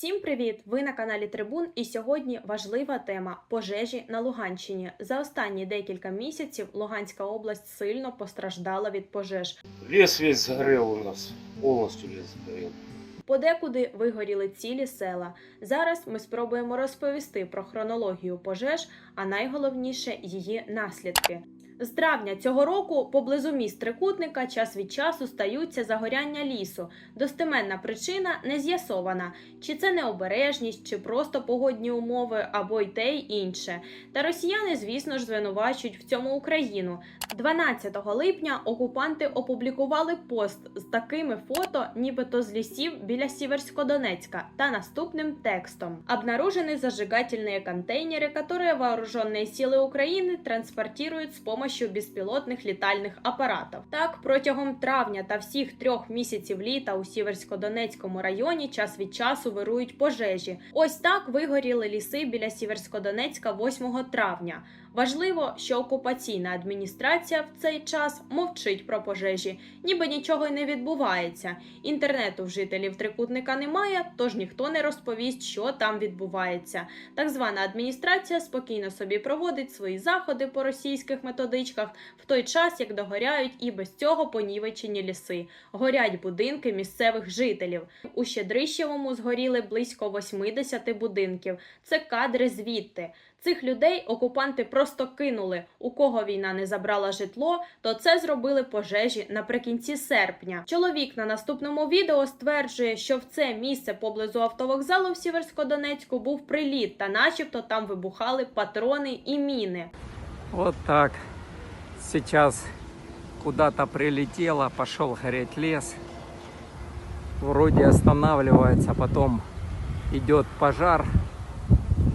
Всім привіт! Ви на каналі Трибун, і сьогодні важлива тема пожежі на Луганщині. За останні декілька місяців Луганська область сильно постраждала від пожеж. Лес весь сгорел у нас, полностью лес сгорел. Подекуди вигоріли цілі села. Зараз ми спробуємо розповісти про хронологію пожеж, а найголовніше її наслідки. З травня цього року поблизу міст Трикутника час від часу стаються загоряння лісу. Достеменна причина не з'ясована, чи це необережність, чи просто погодні умови, або й те й інше. Та росіяни, звісно ж, звинувачують в цьому Україну. 12 липня окупанти опублікували пост з такими фото, нібито з лісів біля Сіверськодонецька, та наступним текстом: обнаружены зажигательные контейнеры, которые вооруженные силы Украины транспортируют с помощью безпілотних літальних апаратів. Так, протягом травня та всіх трьох місяців літа у Сіверськодонецькому районі час від часу вирують пожежі. Ось так вигоріли ліси біля Сіверськодонецька 8 травня. Важливо, що окупаційна адміністрація в цей час мовчить про пожежі, ніби нічого й не відбувається. Інтернету в жителів трикутника немає, тож ніхто не розповість, що там відбувається. Так звана адміністрація спокійно собі проводить свої заходи по російських методичках, в той час як догоряють і без цього понівечені ліси. Горять будинки місцевих жителів. У Щедрищевому згоріли близько 80 будинків. Це кадри звідти. Цих людей окупанти просто кинули. У кого війна не забрала житло, то це зробили пожежі наприкінці серпня. Чоловік на наступному відео стверджує, що в це місце поблизу автовокзалу в Сіверськодонецьку був приліт, та начебто там вибухали патрони і міни. Вот так. Сейчас куда-то прилетело, пошел гореть лес. Вроде останавливается, потом идет пожар,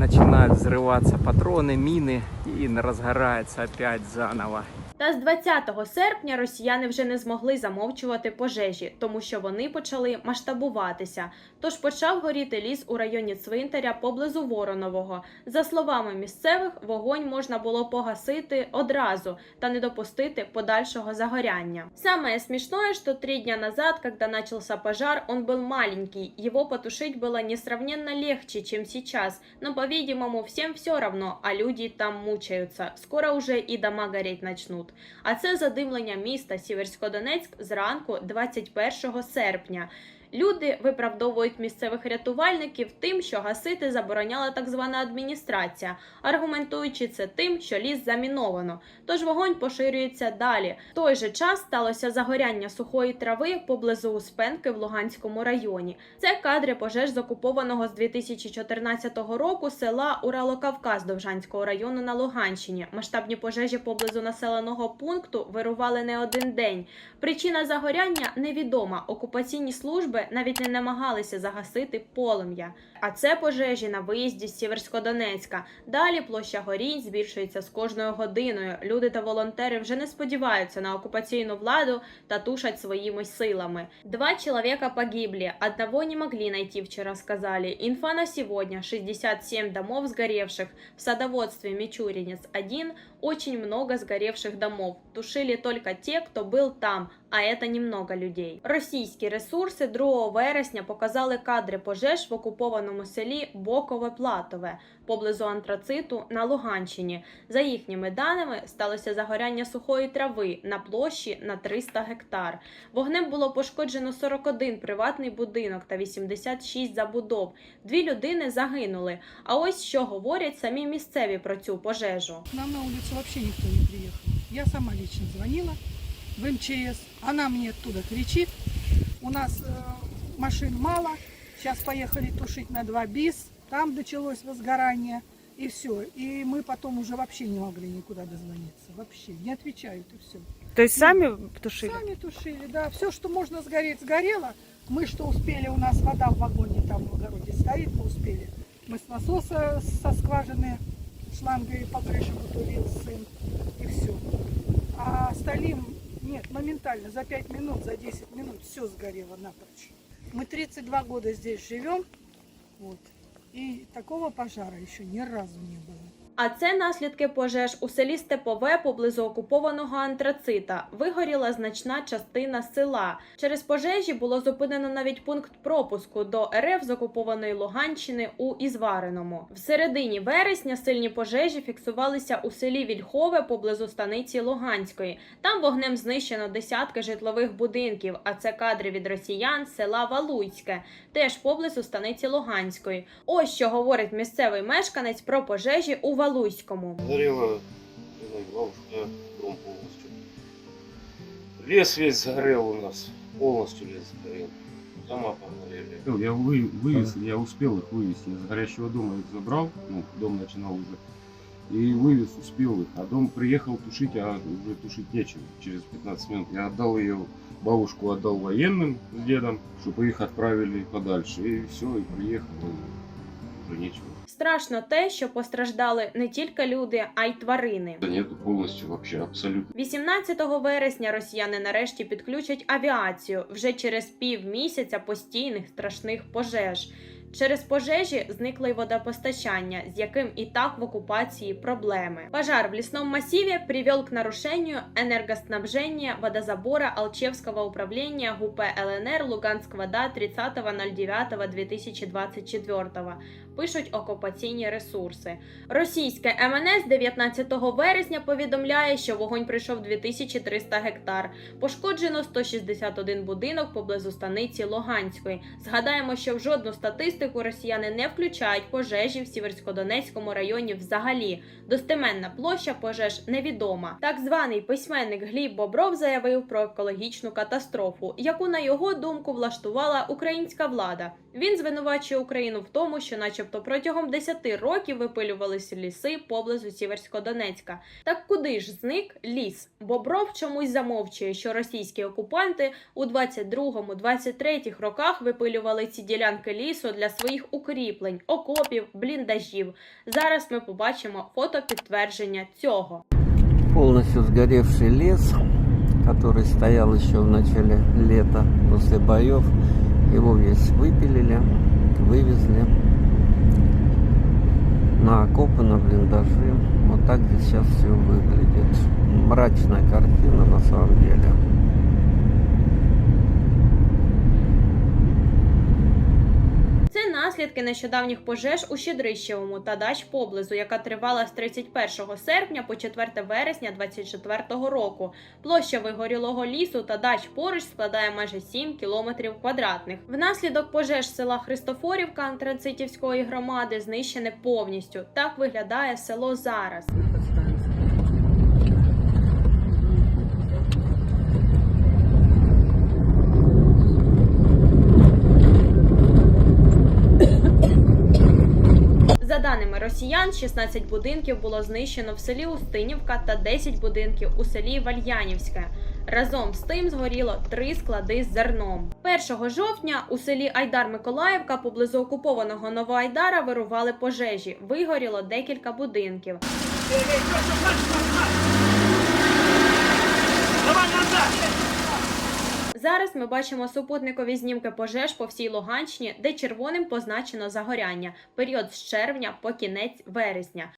начинают взрываться патроны, мины и разгорается опять заново. Та з 20 серпня росіяни вже не змогли замовчувати пожежі, тому що вони почали масштабуватися. Тож почав горіти ліс у районі цвинтаря поблизу Воронового. За словами місцевих, вогонь можна було погасити одразу та не допустити подальшого загоряння. Самое смешное, что три дня назад, когда начался пожар, он был маленький, его потушить было несравненно легче, чем сейчас, но, по-видимому, всем все равно, а люди там мучаются. Скоро уже і дома гореть начнут. А це задимлення міста Сіверськодонецьк зранку 21 серпня. Люди виправдовують місцевих рятувальників тим, що гасити забороняла так звана адміністрація, аргументуючи це тим, що ліс заміновано. Тож вогонь поширюється далі. В той же час сталося загоряння сухої трави поблизу Успенки в Луганському районі. Це кадри пожеж з окупованого з 2014 року села Уралокавказ Довжанського району на Луганщині. Масштабні пожежі поблизу населеного пункту вирували не один день. Причина загоряння невідома. Окупаційні служби навіть не намагалися загасити полум'я. А це пожежі на виїзді з Сіверськодонецька. Далі площа горінь збільшується з кожною годиною. Люди та волонтери вже не сподіваються на окупаційну владу та тушать своїми силами. Два человека погибли, одного не могли найти вчера, сказали. Инфа на сегодня 67 домов сгоревших. В садоводстве Мичуринец один, очень много сгоревших домов. Тушили только те, кто был там, а это немного людей. Російські ресурси 2 вересня показали кадри пожеж в окупованому селі Бокове Платове поблизу антрациту на Луганщині. За їхніми даними, сталося загоряння сухої трави на площі на 300 гектар. Вогнем було пошкоджено 41 приватний будинок та 86 забудов. Дві людини загинули. А ось що говорять самі місцеві про цю пожежу. Нам на улицу вообще никто не приехал. Я сама лично звонила в МЧС. Она мне оттуда кричит. У нас э, машин мало. Сейчас поехали тушить на два бис. Там началось возгорание. И все. И мы потом уже вообще не могли никуда дозвониться. Вообще. Не отвечают и все. То есть сами тушили? Сами тушили, да. Все, что можно сгореть, сгорело. Мы что успели, у нас вода в вагоне там в огороде стоит, мы успели. Мы с насоса со скважины шлангой по крыше потурил сын. И все. А столим, нет, моментально, за 5 минут, за 10 минут все сгорело напрочь. Мы 32 года здесь живем. Вот. И такого пожара еще ни разу не было. А це наслідки пожеж у селі Степове поблизу окупованого антрацита. Вигоріла значна частина села. Через пожежі було зупинено навіть пункт пропуску до РФ з окупованої Луганщини у Ізвариному. В середині вересня сильні пожежі фіксувалися у селі Вільхове поблизу станиці Луганської. Там вогнем знищено десятки житлових будинків. А це кадри від росіян села Валуйське, теж поблизу станиці Луганської. Ось що говорить місцевий мешканець про пожежі у Не знаю, бабушка, дом полностью. Лес весь сгорел у нас. Полностью лес сгорел. Дома погорели. Ну, Я вы, вывез, я успел их вывести. Я с горящего дома их забрал, ну, дом начинал уже. И вывез, успел их. А дом приехал тушить, а уже тушить нечем. Через 15 минут я отдал ее, бабушку отдал военным с дедом, чтобы их отправили подальше. И все, и приехал, и уже нечего. Страшно те, що постраждали не тільки люди, а й тварини. Та ні, полностью вообще, абсолютно. 18 вересня росіяни нарешті підключать авіацію вже через півмісяця постійних страшних пожеж. Через пожежі зникло й водопостачання, з яким і так в окупації проблеми. Пожар в лісном массиве привел к нарушению энергоснабжения водозабора Алчевского управления ГУП ЛНР Лугансквода 30.09.2024, пишуть окупаційні ресурси. Російське МНС 19 вересня повідомляє, що вогонь прийшов 2300 гектар. Пошкоджено 161 будинок поблизу станиці Луганської. Згадаємо, що в жодну статистику росіяни не включають пожежі в Сіверськодонецькому районі взагалі. Достеменна площа пожеж невідома. Так званий письменник Гліб Бобров заявив про екологічну катастрофу, яку на його думку влаштувала українська влада. Він звинувачує Україну в тому, що, начебто, протягом 10 років випилювалися ліси поблизу Сіверськодонецька. Так куди ж зник ліс? Бобров чомусь замовчує, що російські окупанти у 22-23 роках випилювали ці ділянки лісу для своїх укріплень, окопів, бліндажів. Зараз ми побачимо фото підтвердження цього. Полностью сгоревший лес, который стоял еще в начале лета после боев. Его весь выпилили, вывезли на окопы, на блиндажи. Вот так здесь сейчас все выглядит. Мрачная картина на самом деле. Наслідки нещодавніх пожеж у Щедрищевому та дач поблизу, яка тривала з 31 серпня по 4 вересня 2024 року. Площа вигорілого лісу та дач поруч складає майже 7 кілометрів квадратних. Внаслідок пожеж села Христофорівка Антрацитівської громади знищене повністю. Так виглядає село зараз. За даними росіян, 16 будинків було знищено в селі Устинівка та 10 будинків у селі Вальянівське. Разом з тим згоріло три склади з зерном. 1 жовтня у селі Айдар Миколаївка поблизу окупованого Новоайдара вирували пожежі. Вигоріло декілька будинків. Зараз ми бачимо супутникові знімки пожеж по всій Луганщині, де червоним позначено загоряння. Період з червня по кінець вересня.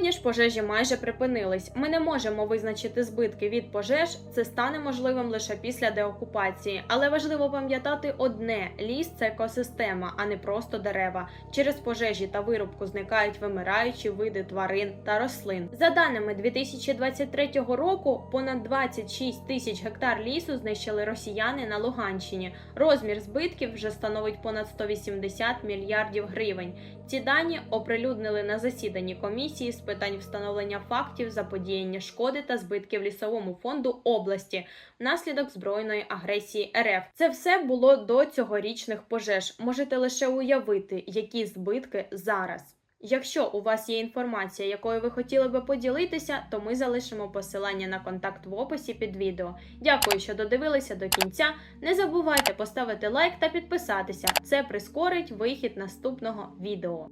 Сьогодні ж пожежі майже припинились. Ми не можемо визначити збитки від пожеж. Це стане можливим лише після деокупації. Але важливо пам'ятати одне: ліс це екосистема, а не просто дерева. Через пожежі та вирубку зникають вимираючі види тварин та рослин. За даними 2023 року, понад 26 тисяч гектар лісу знищили росіяни на Луганщині. Розмір збитків вже становить понад 180 мільярдів гривень. Ці дані оприлюднили на засіданні комісії з питань встановлення фактів заподіяння шкоди та збитків лісовому фонду області внаслідок збройної агресії РФ. Це все було до цьогорічних пожеж. Можете лише уявити, які збитки зараз. Якщо у вас є інформація, якою ви хотіли би поділитися, то ми залишимо посилання на контакт в описі під відео. Дякую, що додивилися до кінця. Не забувайте поставити лайк та підписатися. Це прискорить вихід наступного відео.